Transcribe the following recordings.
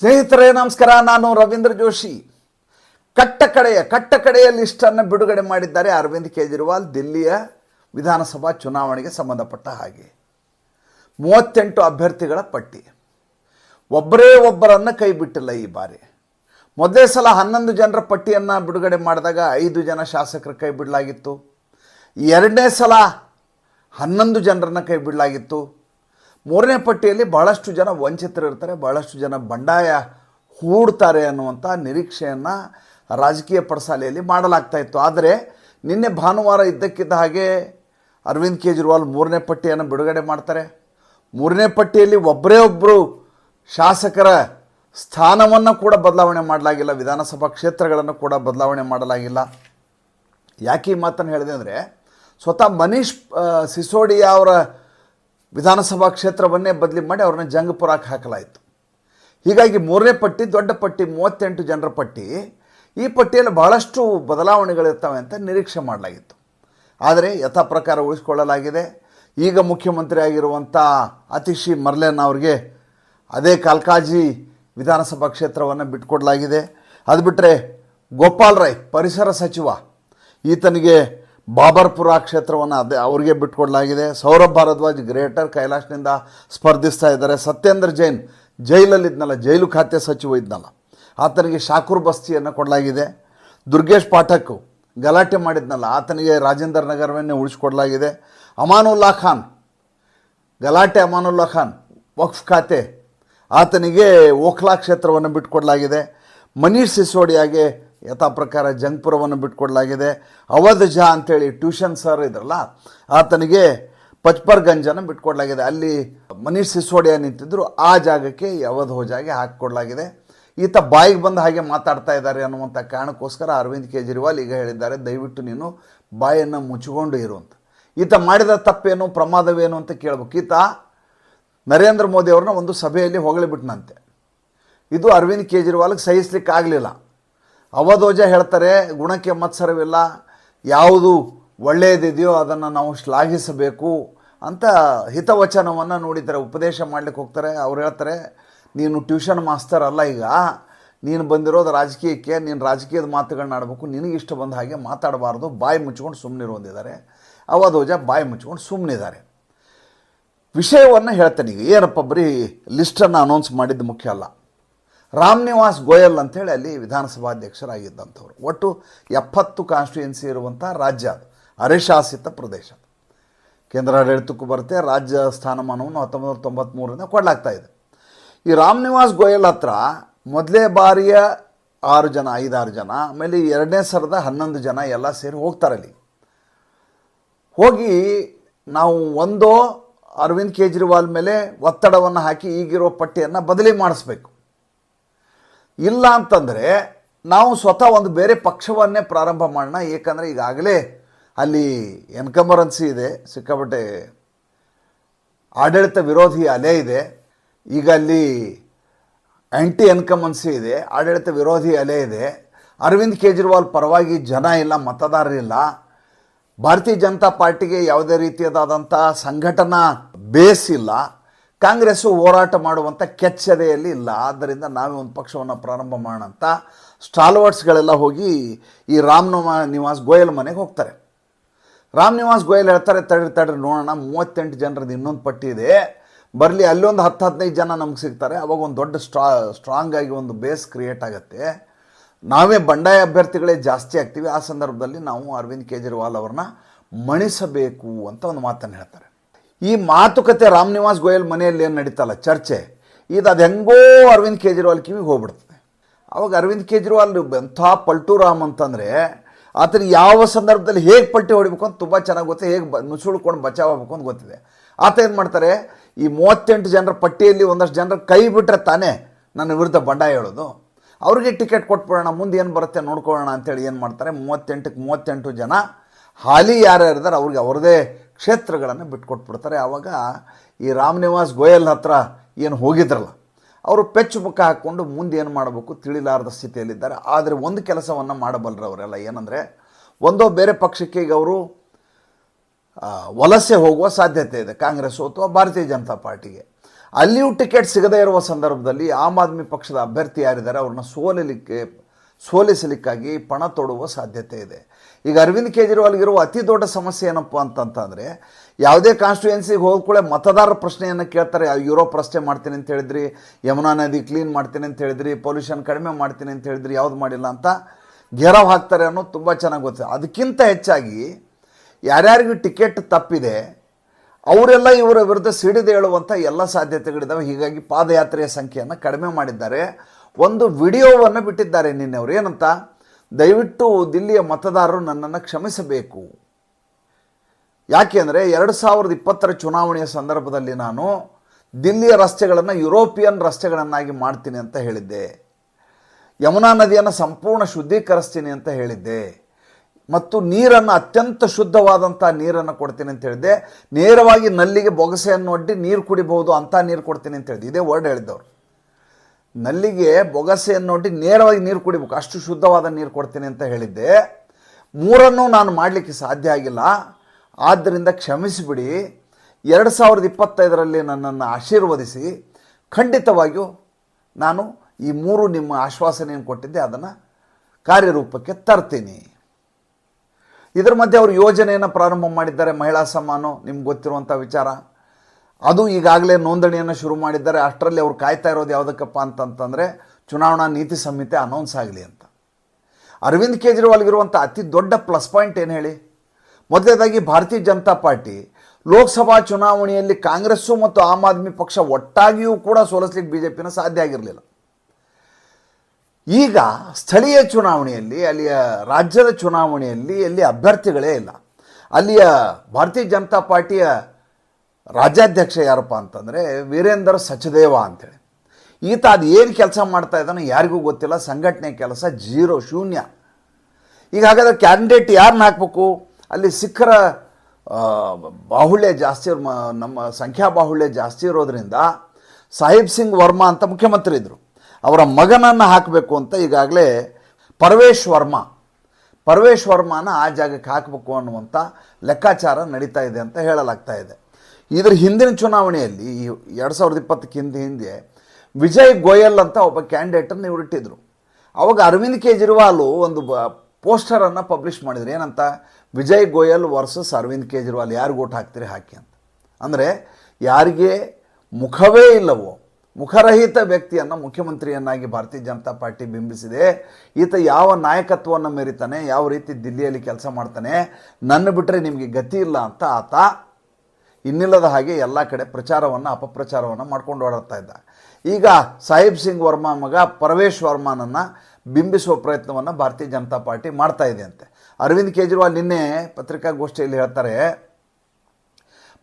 ಸ್ನೇಹಿತರೇ, ನಮಸ್ಕಾರ. ನಾನು ರವೀಂದ್ರ ಜೋಶಿ. ಕಟ್ಟ ಕಡೆಯ ಕಟ್ಟ ಕಡೆಯ ಲಿಸ್ಟನ್ನು ಬಿಡುಗಡೆ ಮಾಡಿದ್ದಾರೆ ಅರವಿಂದ್ ಕೇಜ್ರಿವಾಲ್ ದಿಲ್ಲಿಯ ವಿಧಾನಸಭಾ ಚುನಾವಣೆಗೆ ಸಂಬಂಧಪಟ್ಟ ಹಾಗೆ. ಮೂವತ್ತೆಂಟು ಅಭ್ಯರ್ಥಿಗಳ ಪಟ್ಟಿ. ಒಬ್ಬರೇ ಒಬ್ಬರನ್ನು ಕೈ ಬಿಟ್ಟಿಲ್ಲ ಈ ಬಾರಿ. ಮೊದಲೇ ಸಲ ಹನ್ನೊಂದು ಜನರ ಪಟ್ಟಿಯನ್ನು ಬಿಡುಗಡೆ ಮಾಡಿದಾಗ ಐದು ಜನ ಶಾಸಕರ ಕೈ ಬಿಡಲಾಗಿತ್ತು. ಎರಡನೇ ಸಲ ಹನ್ನೊಂದು ಜನರನ್ನು ಕೈ ಬಿಡಲಾಗಿತ್ತು. ಮೂರನೇ ಪಟ್ಟಿಯಲ್ಲಿ ಭಾಳಷ್ಟು ಜನ ವಂಚಿತರಿರ್ತಾರೆ ಭಾಳಷ್ಟು ಜನ ಬಂಡಾಯ ಹೂಡ್ತಾರೆ ಅನ್ನುವಂಥ ನಿರೀಕ್ಷೆಯನ್ನು ರಾಜಕೀಯ ಪಡಸಾಲೆಯಲ್ಲಿ ಮಾಡಲಾಗ್ತಾ ಇತ್ತು. ಆದರೆ ನಿನ್ನೆ ಭಾನುವಾರ ಇದ್ದಕ್ಕಿದ್ದ ಹಾಗೆ ಅರವಿಂದ್ ಕೇಜ್ರಿವಾಲ್ ಮೂರನೇ ಪಟ್ಟಿಯನ್ನು ಬಿಡುಗಡೆ ಮಾಡ್ತಾರೆ. ಮೂರನೇ ಪಟ್ಟಿಯಲ್ಲಿ ಒಬ್ಬರೇ ಒಬ್ಬರು ಶಾಸಕರ ಸ್ಥಾನವನ್ನು ಕೂಡ ಬದಲಾವಣೆ ಮಾಡಲಾಗಿಲ್ಲ, ವಿಧಾನಸಭಾ ಕ್ಷೇತ್ರಗಳನ್ನು ಕೂಡ ಬದಲಾವಣೆ ಮಾಡಲಾಗಿಲ್ಲ. ಯಾಕೆ ಈ ಮಾತನ್ನು ಹೇಳಿದೆ ಅಂದರೆ, ಸ್ವತಃ ಮನೀಶ್ ಸಿಸೋಡಿಯಾ ಅವರ ವಿಧಾನಸಭಾ ಕ್ಷೇತ್ರವನ್ನೇ ಬದಲಿ ಮಾಡಿ ಅವ್ರನ್ನ ಜಂಗಪುರಕ್ಕೆ ಹಾಕಲಾಯಿತು. ಹೀಗಾಗಿ ಮೂರನೇ ಪಟ್ಟಿ, ದೊಡ್ಡ ಪಟ್ಟಿ, ಮೂವತ್ತೆಂಟು ಜನರ ಪಟ್ಟಿ, ಈ ಪಟ್ಟಿಯಲ್ಲಿ ಬಹಳಷ್ಟು ಬದಲಾವಣೆಗಳಿರ್ತವೆ ಅಂತ ನಿರೀಕ್ಷೆ ಮಾಡಲಾಗಿತ್ತು. ಆದರೆ ಯಥಾ ಪ್ರಕಾರ ಉಳಿಸ್ಕೊಳ್ಳಲಾಗಿದೆ. ಈಗ ಮುಖ್ಯಮಂತ್ರಿ ಆಗಿರುವಂಥ ಅತಿಶಿ ಮರ್ಲೆನ್ ಅವರಿಗೆ ಅದೇ ಕಾಲ್ಕಾಜಿ ವಿಧಾನಸಭಾ ಕ್ಷೇತ್ರವನ್ನು ಬಿಟ್ಟುಕೊಡಲಾಗಿದೆ ಅದು ಬಿಟ್ಟರೆ ಗೋಪಾಲ್ ರೈ ಪರಿಸರ ಸಚಿವ, ಈತನಿಗೆ ಬಾಬರ್ಪುರ ಕ್ಷೇತ್ರವನ್ನು ಅದೇ ಅವರಿಗೆ ಬಿಟ್ಕೊಡಲಾಗಿದೆ. ಸೌರಭ್ ಭಾರದ್ವಾಜ್ ಗ್ರೇಟರ್ ಕೈಲಾಶ್ನಿಂದ ಸ್ಪರ್ಧಿಸ್ತಾ ಇದ್ದಾರೆ. ಸತ್ಯೇಂದ್ರ ಜೈನ್ ಜೈಲಲ್ಲಿದ್ದನಲ್ಲ ಜೈಲು ಖಾತೆ ಸಚಿವ ಇದ್ನಲ್ಲ. ಆತನಿಗೆ ಶಾಕೂರ್ ಬಸ್ತಿಯನ್ನು ಕೊಡಲಾಗಿದೆ. ದುರ್ಗೇಶ್ ಪಾಠಕ್ ಗಲಾಟೆ ಮಾಡಿದ್ನಲ್ಲ, ಆತನಿಗೆ ರಾಜೇಂದ್ರ ನಗರವನ್ನೇ ಉಳಿಸ್ಕೊಡಲಾಗಿದೆ. ಅಮಾನುಲ್ಲಾ ಖಾನ್, ಗಲಾಟೆ ಅಮಾನುಲ್ಲಾ ಖಾನ್, ವಕ್ಫ್ ಖಾತೆ, ಆತನಿಗೆ ಓಖ್ಲಾ ಕ್ಷೇತ್ರವನ್ನು ಬಿಟ್ಕೊಡಲಾಗಿದೆ. ಮನೀಷ್ ಸಿಸೋಡಿಯಾಗೆ ಯಥಾ ಪ್ರಕಾರ ಜಂಗ್ಪುರವನ್ನು ಬಿಟ್ಕೊಡಲಾಗಿದೆ. ಅವಧ್ ಝಾ ಅಂತೇಳಿ ಟ್ಯೂಷನ್ ಸರ್ ಇದ್ರಲ್ಲ, ಆತನಿಗೆ ಪಚ್ಪರ್ಗಂಜನ್ನು ಬಿಟ್ಕೊಡಲಾಗಿದೆ. ಅಲ್ಲಿ ಮನೀಶ್ ಸಿಸೋಡಿಯಾ ನಿಂತಿದ್ದರು ಆ ಜಾಗಕ್ಕೆ ಅವಧ್ ಹೋಜಾಗೆ ಹಾಕಿಕೊಡಲಾಗಿದೆ. ಈತ ಬಾಯಿಗೆ ಬಂದ ಹಾಗೆ ಮಾತಾಡ್ತಾ ಇದ್ದಾರೆ ಅನ್ನುವಂಥ ಕಾರಣಕ್ಕೋಸ್ಕರ ಅರವಿಂದ್ ಕೇಜ್ರಿವಾಲ್ ಈಗ ಹೇಳಿದ್ದಾರೆ, ದಯವಿಟ್ಟು ನೀನು ಬಾಯನ್ನು ಮುಚ್ಚಿಕೊಂಡು ಇರು ಅಂತ. ಈತ ಮಾಡಿದ ತಪ್ಪೇನು, ಪ್ರಮಾದವೇನು ಅಂತ ಕೇಳಬೇಕು. ಈತ ನರೇಂದ್ರ ಮೋದಿ ಅವ್ರನ್ನ ಒಂದು ಸಭೆಯಲ್ಲಿ ಹೊಗಳಿಬಿಟ್ನಂತೆ. ಇದು ಅರವಿಂದ್ ಕೇಜ್ರಿವಾಲ್ಗೆ ಸಹಿಸ್ಲಿಕ್ಕೆ ಆಗಲಿಲ್ಲ ಅವಧೋಜ ಹೇಳ್ತಾರೆ, ಗುಣಕ್ಕೆ ಮತ್ಸರವಿಲ್ಲ, ಯಾವುದು ಒಳ್ಳೆಯದಿದೆಯೋ ಅದನ್ನು ನಾವು ಶ್ಲಾಘಿಸಬೇಕು ಅಂತ ಹಿತವಚನವನ್ನು ನೋಡಿದ್ದಾರೆ. ಉಪದೇಶ ಮಾಡ್ಲಿಕ್ಕೆ ಹೋಗ್ತಾರೆ. ಅವ್ರು ಹೇಳ್ತಾರೆ, ನೀನು ಟ್ಯೂಷನ್ ಮಾಸ್ತರ್ ಅಲ್ಲ ಈಗ. ನೀನು ಬಂದಿರೋದು ರಾಜಕೀಯಕ್ಕೆ, ನೀನು ರಾಜಕೀಯದ ಮಾತುಗಳನ್ನ ಆಡಬೇಕು. ನಿನಗೆ ಇಷ್ಟ ಬಂದ ಹಾಗೆ ಮಾತಾಡಬಾರ್ದು. ಬಾಯಿ ಮುಚ್ಕೊಂಡು ಸುಮ್ಮನಿರು ಅವಧೋಜ ಬಾಯಿ ಮುಚ್ಕೊಂಡು ಸುಮ್ಮನಿದ್ದಾರೆ ವಿಷಯವನ್ನು ಹೇಳ್ತೇನೆ ಈಗ. ಏನಪ್ಪ ಬರೀ ಲಿಸ್ಟನ್ನು ಅನೌನ್ಸ್ ಮಾಡಿದ್ದು ಮುಖ್ಯ ಅಲ್ಲ. ರಾಮ್ ನಿವಾಸ್ ಗೋಯಲ್ ಅಂತೇಳಿ ಅಲ್ಲಿ ವಿಧಾನಸಭಾಧ್ಯಕ್ಷರಾಗಿದ್ದಂಥವ್ರು. ಒಟ್ಟು ಎಪ್ಪತ್ತು ಕಾನ್ಸ್ಟಿಟ್ಯೂನ್ಸಿ ಇರುವಂಥ ರಾಜ್ಯ ಅದು, ಅರೆಶಾಸಿತ ಪ್ರದೇಶ ಕೇಂದ್ರ ಆಡಳಿತಕ್ಕೂ ಬರುತ್ತೆ, ರಾಜ್ಯ ಸ್ಥಾನಮಾನವನ್ನು ಹತ್ತೊಂಬತ್ತು ನೂರ ತೊಂಬತ್ತ್ಮೂರರಿಂದ ಕೊಡಲಾಗ್ತಾ ಇದೆ. ಈ ರಾಮ್ ನಿವಾಸ್ ಗೋಯಲ್ ಹತ್ರ ಮೊದಲೇ ಬಾರಿಯ ಆರು ಜನ, ಐದಾರು ಜನ, ಆಮೇಲೆ ಎರಡನೇ ಸರದ ಹನ್ನೊಂದು ಜನ ಎಲ್ಲ ಸೇರಿ ಹೋಗ್ತಾರೆ ಅಲ್ಲಿ. ಹೋಗಿ ನಾವು ಒಂದೋ ಅರವಿಂದ್ ಕೇಜ್ರಿವಾಲ್ ಮೇಲೆ ಒತ್ತಡವನ್ನು ಹಾಕಿ ಈಗಿರೋ ಪಟ್ಟಿಯನ್ನು ಬದಲಿ ಮಾಡಿಸ್ಬೇಕು. ಇಲ್ಲ ಅಂತಂದರೆ ನಾವು ಸ್ವತಃ ಒಂದು ಬೇರೆ ಪಕ್ಷವನ್ನೇ ಪ್ರಾರಂಭ ಮಾಡೋಣ, ಏಕೆಂದರೆ ಈಗಾಗಲೇ ಅಲ್ಲಿ ಎನ್ಕಂಬರೆನ್ಸಿ ಇದೆ, ಸಿಕ್ಕಾಪಟ್ಟೆ ಆಡಳಿತ ವಿರೋಧಿ ಅಲೆ ಇದೆ. ಈಗ ಅಲ್ಲಿ ಆ್ಯಂಟಿ ಎನ್ಕಮನ್ಸಿ ಇದೆ, ಆಡಳಿತ ವಿರೋಧಿ ಅಲೆ ಇದೆ. ಅರವಿಂದ್ ಕೇಜ್ರಿವಾಲ್ ಪರವಾಗಿ ಜನ ಇಲ್ಲ ಮತದಾರರಿಲ್ಲ ಭಾರತೀಯ ಜನತಾ ಪಾರ್ಟಿಗೆ ಯಾವುದೇ ರೀತಿಯಾದಂಥ ಸಂಘಟನಾ ಬೇಸ್ ಇಲ್ಲ. ಕಾಂಗ್ರೆಸ್ಸು ಹೋರಾಟ ಮಾಡುವಂಥ ಕೆಚ್ಚದೆಯಲ್ಲಿ ಇಲ್ಲ. ಆದ್ದರಿಂದ ನಾವೇ ಒಂದು ಪಕ್ಷವನ್ನು ಪ್ರಾರಂಭ ಮಾಡೋಣ ಅಂತ ಸ್ಟಾಲ್ವರ್ಟ್ಸ್ಗಳೆಲ್ಲ ಹೋಗಿ ಈ ರಾಮ್ ನವ- ನಿವಾಸ್ ಗೋಯಲ್ ಮನೆಗೆ ಹೋಗ್ತಾರೆ. ರಾಮ್ ನಿವಾಸ್ ಗೋಯಲ್ ಹೇಳ್ತಾರೆ, ತಡ್ರಿ ತಡ್ರಿ, ನೋಡೋಣ, ಮೂವತ್ತೆಂಟು ಜನರದ್ದು ಇನ್ನೊಂದು ಪಟ್ಟಿ ಇದೆ. ಬರಲಿ, ಅಲ್ಲೊಂದು ಹತ್ತು ಹದಿನೈದು ಜನ ನಮ್ಗೆ ಸಿಗ್ತಾರೆ. ಅವಾಗ ಒಂದು ದೊಡ್ಡ ಸ್ಟ್ರಾ ಸ್ಟ್ರಾಂಗ್ ಆಗಿ ಒಂದು ಬೇಸ್ ಕ್ರಿಯೇಟ್ ಆಗುತ್ತೆ. ನಾವೇ ಬಂಡಾಯ ಅಭ್ಯರ್ಥಿಗಳೇ ಜಾಸ್ತಿ ಆಗ್ತೀವಿ. ಆ ಸಂದರ್ಭದಲ್ಲಿ ನಾವು ಅರವಿಂದ್ ಕೇಜ್ರಿವಾಲ್ ಅವ್ರನ್ನ ಮಣಿಸಬೇಕು ಅಂತ ಒಂದು ಮಾತನ್ನು ಹೇಳ್ತಾರೆ. ಈ ಮಾತುಕತೆ ರಾಮ್ ನಿವಾಸ್ ಗೋಯಲ್ ಮನೆಯಲ್ಲಿ ಏನು ನಡೀತಲ್ಲ? ಚರ್ಚೆ. ಇದು ಅದು ಹೆಂಗೋ ಅರವಿಂದ್ ಕೇಜ್ರಿವಾಲ್ ಕಿವಿಗೆ ಹೋಗ್ಬಿಡ್ತದೆ. ಅವಾಗ ಅರವಿಂದ್ ಕೇಜ್ರಿವಾಲ್ ಎಂಥ ಪಲ್ಟು ರಾಮ್ ಅಂತಂದರೆ ಆತನ ಯಾವ ಸಂದರ್ಭದಲ್ಲಿ ಹೇಗೆ ಪಲ್ಟಿ ಹೊಡಿಬೇಕು ಅಂತ ತುಂಬ ಚೆನ್ನಾಗಿ ಗೊತ್ತೆ, ಹೇಗೆ ಬ, ನುಸುಳ್ಕೊಂಡು ಬಚಾವ್ ಆಗ್ಬೇಕು ಅಂತ ಗೊತ್ತಿದೆ. ಆತ ಏನು ಮಾಡ್ತಾರೆ, ಈ ಮೂವತ್ತೆಂಟು ಜನರ ಪಟ್ಟಿಯಲ್ಲಿ ಒಂದಷ್ಟು ಜನರ ಕೈ ಬಿಟ್ಟರೆ ತಾನೇ ನನ್ನ ವಿರುದ್ಧ ಬಂಡಾಯ ಹೇಳೋದು. ಅವ್ರಿಗೆ ಟಿಕೆಟ್ ಕೊಟ್ಬಿಡೋಣ, ಮುಂದೆ ಏನು ಬರುತ್ತೆ ನೋಡ್ಕೊಳ್ಳೋಣ ಅಂತೇಳಿ ಏನು ಮಾಡ್ತಾರೆ? ಮೂವತ್ತೆಂಟಕ್ಕೆ ಮೂವತ್ತೆಂಟು ಜನ ಹಾಲಿ ಯಾರ್ಯಾರು ಇದ್ದಾರೆ ಅವ್ರಿಗೆ ಅವ್ರದ್ದೇ ಕ್ಷೇತ್ರಗಳನ್ನು ಬಿಟ್ಕೊಟ್ಬಿಡ್ತಾರೆ. ಆವಾಗ ಈ ರಾಮ್ ನಿವಾಸ್ ಗೋಯಲ್ ಹತ್ರ ಏನು ಹೋಗಿದ್ರಲ್ಲ, ಅವರು ಪೆಚ್ಚು ಮುಖ ಹಾಕ್ಕೊಂಡು ಮುಂದೆ ಏನು ಮಾಡಬೇಕು ತಿಳಿಲಾರದ ಸ್ಥಿತಿಯಲ್ಲಿದ್ದಾರೆ. ಆದರೆ ಒಂದು ಕೆಲಸವನ್ನು ಮಾಡಬಲ್ಲರು ಅವರೆಲ್ಲ. ಏನಂದರೆ, ಒಂದೋ ಬೇರೆ ಪಕ್ಷಕ್ಕೆ ಈಗ ಅವರು ವಲಸೆ ಹೋಗುವ ಸಾಧ್ಯತೆ ಇದೆ. ಕಾಂಗ್ರೆಸ್ ಅಥವಾ ಭಾರತೀಯ ಜನತಾ ಪಾರ್ಟಿಗೆ. ಅಲ್ಲಿಯೂ ಟಿಕೆಟ್ ಸಿಗದೇ ಇರುವ ಸಂದರ್ಭದಲ್ಲಿ ಆಮ್ ಆದ್ಮಿ ಪಕ್ಷದ ಅಭ್ಯರ್ಥಿ ಯಾರಿದ್ದಾರೆ, ಅವ್ರನ್ನ ಸೋಲಿಲಿಕ್ಕೆ, ಸೋಲಿಸಲಿಕ್ಕಾಗಿ ಪಣ ತೊಡುವ ಸಾಧ್ಯತೆ ಇದೆ. ಈಗ ಅರವಿಂದ್ ಕೇಜ್ರಿವಾಲ್ಗಿರುವ ಅತಿ ದೊಡ್ಡ ಸಮಸ್ಯೆ ಏನಪ್ಪ ಅಂತಂತಂದರೆ, ಯಾವುದೇ ಕಾನ್ಸ್ಟಿಟ್ಯುಯೆನ್ಸಿಗೆ ಹೋದ ಕೂಡ ಮತದಾರರ ಪ್ರಶ್ನೆಯನ್ನು ಕೇಳ್ತಾರೆ ಯುರೋಪ್ ರಸ್ತೆ ಮಾಡ್ತೀನಿ ಅಂತ ಹೇಳಿದ್ರಿ, ಯಮುನಾ ನದಿ ಕ್ಲೀನ್ ಮಾಡ್ತೀನಿ ಅಂತ ಹೇಳಿದ್ರಿ ಪೊಲ್ಯೂಷನ್ ಕಡಿಮೆ ಮಾಡ್ತೀನಿ ಅಂತ ಹೇಳಿದ್ರಿ, ಯಾವ್ದು ಮಾಡಿಲ್ಲ ಅಂತ ಘೇರಾವ್ ಹಾಕ್ತಾರೆ ಅನ್ನೋದು ತುಂಬ ಚೆನ್ನಾಗಿ ಗೊತ್ತಿದೆ ಅದಕ್ಕಿಂತ ಹೆಚ್ಚಾಗಿ ಯಾರ್ಯಾರಿಗೂ ಟಿಕೆಟ್ ತಪ್ಪಿದೆ, ಅವರೆಲ್ಲ ಇವರ ವಿರುದ್ಧ ಸಿಡಿದು ಹೇಳುವಂಥ ಎಲ್ಲ ಸಾಧ್ಯತೆಗಳಿದ್ದಾವೆ ಹೀಗಾಗಿ ಪಾದಯಾತ್ರೆಯ ಸಂಖ್ಯೆಯನ್ನು ಕಡಿಮೆ ಮಾಡಿದ್ದಾರೆ. ಒಂದು ವಿಡಿಯೋವನ್ನು ಬಿಟ್ಟಿದ್ದಾರೆ ನಿನ್ನೆ ಅವರು. ಏನಂತ? ದಯವಿಟ್ಟು ದಿಲ್ಲಿಯ ಮತದಾರರು ನನ್ನನ್ನು ಕ್ಷಮಿಸಬೇಕು. ಯಾಕೆಂದರೆ ಎರಡು ಸಾವಿರದ ಇಪ್ಪತ್ತರ ಚುನಾವಣೆಯ ಸಂದರ್ಭದಲ್ಲಿ ನಾನು ದಿಲ್ಲಿಯ ರಸ್ತೆಗಳನ್ನು ಯುರೋಪಿಯನ್ ರಸ್ತೆಗಳನ್ನಾಗಿ ಮಾಡ್ತೀನಿ ಅಂತ ಹೇಳಿದ್ದೆ. ಯಮುನಾ ನದಿಯನ್ನು ಸಂಪೂರ್ಣ ಶುದ್ಧೀಕರಿಸ್ತೀನಿ ಅಂತ ಹೇಳಿದ್ದೆ. ಮತ್ತು ನೀರನ್ನು ಅತ್ಯಂತ ಶುದ್ಧವಾದಂಥ ನೀರನ್ನು ಕೊಡ್ತೀನಿ ಅಂತ ಹೇಳಿದ್ದೆ. ನೇರವಾಗಿ ನಲ್ಲಿಗೆ ಬೊಗಸೆಯನ್ನು ಒಡ್ಡಿ ನೀರು ಕುಡಿಬಹುದು ಅಂಥ ನೀರು ಕೊಡ್ತೀನಿ ಅಂತ ಹೇಳಿದ್ದೆ. ಇದೇ ವರ್ಡ್ ಹೇಳಿದ್ದವ್ರು. ನಲ್ಲಿಗೆ ಬೊಗಸೆಯನ್ನು ಅನ್ನೋಟಿ ನೇರವಾಗಿ ನೀರು ಕುಡಿಬೇಕು. ಅಷ್ಟು ಶುದ್ಧವಾದ ನೀರು ಕೊಡ್ತೀನಿ ಅಂತ ಹೇಳಿದ್ದೆ. ಮೂರನ್ನು ನಾನು ಮಾಡಲಿಕ್ಕೆ ಸಾಧ್ಯ ಆಗಿಲ್ಲ. ಆದ್ದರಿಂದ ಕ್ಷಮಿಸಿಬಿಡಿ. ಎರಡು ಸಾವಿರದ ಇಪ್ಪತ್ತೈದರಲ್ಲಿ ನನ್ನನ್ನು ಆಶೀರ್ವದಿಸಿ. ಖಂಡಿತವಾಗಿಯೂ ನಾನು ಈ ಮೂರು ನಿಮ್ಮ ಆಶ್ವಾಸನೆಯನ್ನು ಕೊಟ್ಟಿದ್ದೆ. ಅದನ್ನು ಕಾರ್ಯರೂಪಕ್ಕೆ ತರ್ತೀನಿ. ಇದರ ಮಧ್ಯೆ ಅವರು ಯೋಜನೆಯನ್ನು ಪ್ರಾರಂಭ ಮಾಡಿದ್ದಾರೆ. ಮಹಿಳಾ ಸಮ್ಮಾನು, ನಿಮ್ಗೆ ಗೊತ್ತಿರುವಂಥ ವಿಚಾರ. ಅದು ಈಗಾಗಲೇ ನೋಂದಣಿಯನ್ನು ಶುರು ಮಾಡಿದ್ದಾರೆ. ಅಷ್ಟರಲ್ಲಿ ಅವ್ರು ಕಾಯ್ತಾ ಇರೋದು ಯಾವುದಕ್ಕಪ್ಪ ಅಂತಂತಂದರೆ ಚುನಾವಣಾ ನೀತಿ ಸಂಹಿತೆ ಅನೌನ್ಸ್ ಆಗಲಿ ಅಂತ. ಅರವಿಂದ್ ಕೇಜ್ರಿವಾಲ್ಗಿರುವಂಥ ಅತಿ ದೊಡ್ಡ ಪ್ಲಸ್ ಪಾಯಿಂಟ್ ಏನು ಹೇಳಿ? ಮೊದಲನೇದಾಗಿ ಭಾರತೀಯ ಜನತಾ ಪಾರ್ಟಿ, ಲೋಕಸಭಾ ಚುನಾವಣೆಯಲ್ಲಿ ಕಾಂಗ್ರೆಸ್ಸು ಮತ್ತು ಆಮ್ ಆದ್ಮಿ ಪಕ್ಷ ಒಟ್ಟಾಗಿಯೂ ಕೂಡ ಸೋಲಿಸ್ಲಿಕ್ಕೆ ಬಿ ಜೆ ಸಾಧ್ಯ ಆಗಿರಲಿಲ್ಲ. ಈಗ ಸ್ಥಳೀಯ ಚುನಾವಣೆಯಲ್ಲಿ, ಅಲ್ಲಿಯ ರಾಜ್ಯದ ಚುನಾವಣೆಯಲ್ಲಿ, ಅಲ್ಲಿ ಅಭ್ಯರ್ಥಿಗಳೇ ಇಲ್ಲ. ಅಲ್ಲಿಯ ಭಾರತೀಯ ಜನತಾ ಪಾರ್ಟಿಯ ರಾಜ್ಯಾಧ್ಯಕ್ಷ ಯಾರಪ್ಪ ಅಂತಂದರೆ ವೀರೇಂದ್ರ ಸಚದೇವ ಅಂತೇಳಿ ಈತ ಅದು ಏನು ಕೆಲಸ ಮಾಡ್ತಾ ಇದ್ದಾನೋ ಯಾರಿಗೂ ಗೊತ್ತಿಲ್ಲ, ಸಂಘಟನೆ ಕೆಲಸ ಜೀರೋ, ಶೂನ್ಯ. ಈಗ ಹಾಗಾದರೆ ಕ್ಯಾಂಡಿಡೇಟ್ ಯಾರನ್ನ ಹಾಕಬೇಕು? ಅಲ್ಲಿ ಸಿಖ್ಖರ ಬಾಹುಳ್ಯ ಜಾಸ್ತಿ ನಮ್ಮ ಸಂಖ್ಯಾ ಬಾಹುಳ್ಯ ಜಾಸ್ತಿ ಇರೋದ್ರಿಂದ ಸಾಹಿಬ್ ಸಿಂಗ್ ವರ್ಮಾ ಅಂತ ಮುಖ್ಯಮಂತ್ರಿ ಇದ್ದರು ಅವರ ಮಗನನ್ನು ಹಾಕಬೇಕು ಅಂತ ಈಗಾಗಲೇ ಪರವೇಶ್ ವರ್ಮಾ, ಪರವೇಶ್ ವರ್ಮಾನ ಆ ಜಾಗಕ್ಕೆ ಹಾಕಬೇಕು ಅನ್ನುವಂಥ ಲೆಕ್ಕಾಚಾರ ನಡೀತಾ ಇದೆ ಅಂತ ಹೇಳಲಾಗ್ತಾ ಇದೆ. ಇದ್ರ ಹಿಂದಿನ ಚುನಾವಣೆಯಲ್ಲಿ ಎರಡು ಸಾವಿರದ ಇಪ್ಪತ್ತಕ್ಕಿಂತ ಹಿಂದೆ ವಿಜಯ್ ಗೋಯಲ್ ಅಂತ ಒಬ್ಬ ಕ್ಯಾಂಡಿಡೇಟನ್ನು ಇವರು ಇಟ್ಟಿದ್ರು ಅವಾಗ ಅರವಿಂದ್ ಕೇಜ್ರಿವಾಲ್ ಒಂದು ಬ ಪೋಸ್ಟರನ್ನು ಪಬ್ಲಿಷ್ ಮಾಡಿದ್ರು. ಏನಂತ? ವಿಜಯ್ ಗೋಯಲ್ ವರ್ಸಸ್ ಅರವಿಂದ್ ಕೇಜ್ರಿವಾಲ್. ಯಾರು ಓಟ್ ಹಾಕ್ತೀರಿ, ಹಾಕಿ ಅಂತ. ಅಂದರೆ, ಯಾರಿಗೆ ಮುಖವೇ ಇಲ್ಲವೋ, ಮುಖರಹಿತ ವ್ಯಕ್ತಿಯನ್ನು ಮುಖ್ಯಮಂತ್ರಿಯನ್ನಾಗಿ ಭಾರತೀಯ ಜನತಾ ಪಾರ್ಟಿ ಬಿಂಬಿಸಿದೆ, ಈತ ಯಾವ ನಾಯಕತ್ವವನ್ನು ಮೆರಿತಾನೆ, ಯಾವ ರೀತಿ ದಿಲ್ಲಿಯಲ್ಲಿ ಕೆಲಸ ಮಾಡ್ತಾನೆ, ನನ್ನ ಬಿಟ್ಟರೆ ನಿಮಗೆ ಗತಿ ಇಲ್ಲ ಅಂತ ಆತ ಇನ್ನಿಲ್ಲದ ಹಾಗೆ ಎಲ್ಲ ಕಡೆ ಪ್ರಚಾರವನ್ನು, ಅಪಪ್ರಚಾರವನ್ನು ಮಾಡ್ಕೊಂಡು ಓಡಾಡ್ತಾ ಇದ್ದ. ಈಗ ಸಾಹಿಬ್ ಸಿಂಗ್ ವರ್ಮಾ ಮಗ ಪರವೇಶ್ ವರ್ಮಾನನ್ನು ಬಿಂಬಿಸುವ ಪ್ರಯತ್ನವನ್ನು ಭಾರತೀಯ ಜನತಾ ಪಾರ್ಟಿ ಮಾಡ್ತಾ ಇದೆ ಅಂತೆ. ಅರವಿಂದ್ ಕೇಜ್ರಿವಾಲ್ ನಿನ್ನೆ ಪತ್ರಿಕಾಗೋಷ್ಠಿಯಲ್ಲಿ ಹೇಳ್ತಾರೆ,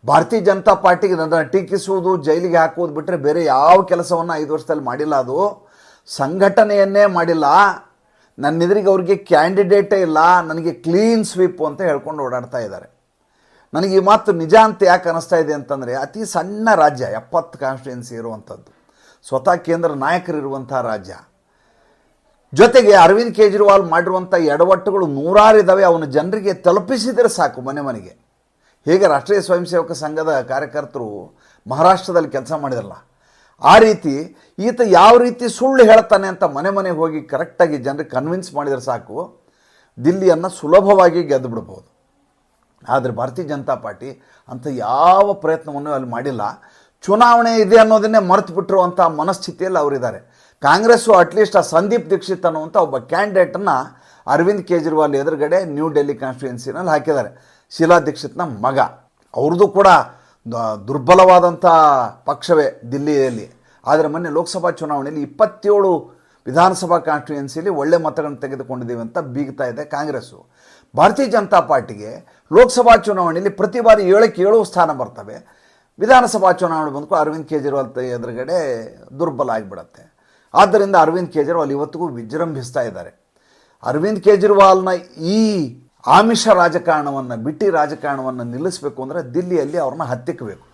ಭಾರತೀಯ ಜನತಾ ಪಾರ್ಟಿಗೆ ನನ್ನ ಟೀಕಿಸುವುದು, ಜೈಲಿಗೆ ಹಾಕುವುದು ಬಿಟ್ಟರೆ ಬೇರೆ ಯಾವ ಕೆಲಸವನ್ನು ಐದು ವರ್ಷದಲ್ಲಿ ಮಾಡಿಲ್ಲ ಅದು. ಸಂಘಟನೆಯನ್ನೇ ಮಾಡಿಲ್ಲ. ನನ್ನ ಎದುರಿಗೆ ಅವ್ರಿಗೆ ಕ್ಯಾಂಡಿಡೇಟೇ ಇಲ್ಲ. ನನಗೆ ಕ್ಲೀನ್ ಸ್ವೀಪ್ ಅಂತ ಹೇಳ್ಕೊಂಡು ಓಡಾಡ್ತಾ ಇದ್ದಾರೆ. ನನಗೆ ಈ ಮಾತು ನಿಜ ಅಂತ ಯಾಕೆ ಅನ್ನಿಸ್ತಾ ಇದೆ ಅಂತಂದರೆ, ಅತಿ ಸಣ್ಣ ರಾಜ್ಯ, ಎಪ್ಪತ್ತು ಕಾನ್ಸ್ಟಿಟ್ಯೂನ್ಸಿ ಇರುವಂಥದ್ದು ಸ್ವತಃ ಕೇಂದ್ರ ನಾಯಕರಿರುವಂಥ ರಾಜ್ಯ. ಜೊತೆಗೆ ಅರವಿಂದ್ ಕೇಜ್ರಿವಾಲ್ ಮಾಡಿರುವಂಥ ಎಡವಟ್ಟುಗಳು ನೂರಾರು ಇದ್ದಾವೆ ಅವನ ಜನರಿಗೆ ತಲುಪಿಸಿದರೆ ಸಾಕು ಮನೆ ಮನೆಗೆ. ಹೇಗೆ ರಾಷ್ಟ್ರೀಯ ಸ್ವಯಂ ಸೇವಕ ಸಂಘದ ಕಾರ್ಯಕರ್ತರು ಮಹಾರಾಷ್ಟ್ರದಲ್ಲಿ ಕೆಲಸ ಮಾಡಿದ್ರಲ್ಲ, ಆ ರೀತಿ ಈತ ಯಾವ ರೀತಿ ಸುಳ್ಳು ಹೇಳ್ತಾನೆ ಅಂತ ಮನೆ ಮನೆಗೆ ಹೋಗಿ ಕರೆಕ್ಟಾಗಿ ಜನರಿಗೆ ಕನ್ವಿನ್ಸ್ ಮಾಡಿದರೆ ಸಾಕು, ದಿಲ್ಲಿಯನ್ನು ಸುಲಭವಾಗಿ ಗೆದ್ದು ಬಿಡ್ಬೋದು ಆದರೆ ಭಾರತೀಯ ಜನತಾ ಪಾರ್ಟಿ ಅಂತ ಯಾವ ಪ್ರಯತ್ನವನ್ನು ಅಲ್ಲಿ ಮಾಡಿಲ್ಲ. ಚುನಾವಣೆ ಇದೆ ಅನ್ನೋದನ್ನೇ ಮರೆತು ಬಿಟ್ಟಿರುವಂಥ ಮನಸ್ಥಿತಿಯಲ್ಲಿ ಅವರಿದ್ದಾರೆ. ಕಾಂಗ್ರೆಸ್ಸು ಅಟ್ಲೀಸ್ಟ್ ಆ ಸಂದೀಪ್ ದೀಕ್ಷಿತ್ ಅನ್ನುವಂಥ ಒಬ್ಬ ಕ್ಯಾಂಡಿಡೇಟನ್ನು ಅರವಿಂದ್ ಕೇಜ್ರಿವಾಲ್ ಎದುರುಗಡೆ ನ್ಯೂ ಡೆಲ್ಲಿ ಕಾನ್ಸ್ಟಿಟ್ಯೂನ್ಸಿನಲ್ಲಿ ಹಾಕಿದ್ದಾರೆ. ಶೀಲಾ ದೀಕ್ಷಿತ್ನ ಮಗ. ಅವ್ರದ್ದು ಕೂಡ ದುರ್ಬಲವಾದಂಥ ಪಕ್ಷವೇ ದಿಲ್ಲಿಯಲ್ಲಿ. ಆದರೆ ಮೊನ್ನೆ ಲೋಕಸಭಾ ಚುನಾವಣೆಯಲ್ಲಿ ಇಪ್ಪತ್ತೇಳು ವಿಧಾನಸಭಾ ಕಾನ್ಸ್ಟಿಟ್ಯೂಯೆನ್ಸಿಯಲ್ಲಿ ಒಳ್ಳೆ ಮತಗಳನ್ನು ತೆಗೆದುಕೊಂಡಿದ್ದೀವಿ ಅಂತ ಬೀಗ್ತಾ ಇದೆ ಕಾಂಗ್ರೆಸ್ಸು. ಭಾರತೀಯ ಜನತಾ ಪಾರ್ಟಿಗೆ ಲೋಕಸಭಾ ಚುನಾವಣೆಯಲ್ಲಿ ಪ್ರತಿ ಬಾರಿ ಏಳಕ್ಕೆ ಏಳು ಸ್ಥಾನ ಬರ್ತವೆ. ವಿಧಾನಸಭಾ ಚುನಾವಣೆ ಬಂದಕ್ಕೂ ಅರವಿಂದ್ ಕೇಜ್ರಿವಾಲ್ ಎದುರುಗಡೆ ದುರ್ಬಲ ಆಗಿಬಿಡತ್ತೆ. ಆದ್ದರಿಂದ ಅರವಿಂದ್ ಕೇಜ್ರಿವಾಲ್ ಇವತ್ತಿಗೂ ವಿಜೃಂಭಿಸ್ತಾ ಇದ್ದಾರೆ. ಅರವಿಂದ್ ಕೇಜ್ರಿವಾಲ್ನ ಈ ಆಮಿಷ ರಾಜಕಾರಣವನ್ನು, ಬಿಟ್ಟಿ ರಾಜಕಾರಣವನ್ನು ನಿಲ್ಲಿಸಬೇಕು ಅಂದರೆ ದಿಲ್ಲಿಯಲ್ಲಿ ಅವ್ರನ್ನ ಹತ್ತಿಕ್ಕಬೇಕು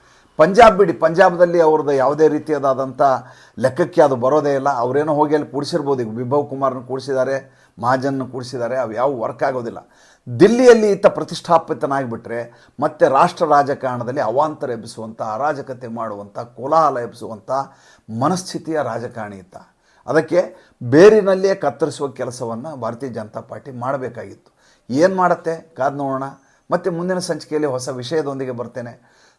ಪಂಜಾಬ್ ಬಿಡಿ, ಪಂಜಾಬ್ದಲ್ಲಿ ಅವ್ರದ್ದು ಯಾವುದೇ ರೀತಿಯಾದಂಥ ಲೆಕ್ಕಕ್ಕೆ ಅದು ಬರೋದೇ ಇಲ್ಲ. ಅವರೇನೋ ಹೋಗಿ ಅಲ್ಲಿ ಕೂಡಿಸಿರ್ಬೋದು. ಈಗ ವಿಭವ್ ಕುಮಾರ್ನ ಕೂಡಿಸಿದ್ದಾರೆ ಮಹಾಜನ್ನ ಕೂಡಿಸಿದ್ದಾರೆ, ಅವು ಯಾವ ವರ್ಕ್ ಆಗೋದಿಲ್ಲ. ದಿಲ್ಲಿಯಲ್ಲಿ ಈತ ಪ್ರತಿಷ್ಠಾಪಿತನಾಗಿಬಿಟ್ರೆ, ಮತ್ತೆ ರಾಷ್ಟ್ರ ರಾಜಕಾರಣದಲ್ಲಿ ಅವಾಂತರ ಎಬ್ಬಿಸುವಂಥ, ಅರಾಜಕತೆ ಮಾಡುವಂಥ, ಕೋಲಾಹಲ ಎಬ್ಬಿಸುವಂಥ ಮನಸ್ಥಿತಿಯ ರಾಜಕಾರಣಿ ಇತ್ತ ಅದಕ್ಕೆ ಬೇರಿನಲ್ಲಿಯೇ ಕತ್ತರಿಸುವ ಕೆಲಸವನ್ನು ಭಾರತೀಯ ಜನತಾ ಪಾರ್ಟಿ ಮಾಡಬೇಕಾಗಿತ್ತು. ಏನು ಮಾಡುತ್ತೆ? ಕಾದು ನೋಡೋಣ. ಮತ್ತು ಮುಂದಿನ ಸಂಚಿಕೆಯಲ್ಲಿ ಹೊಸ ವಿಷಯದೊಂದಿಗೆ ಬರ್ತೇನೆ.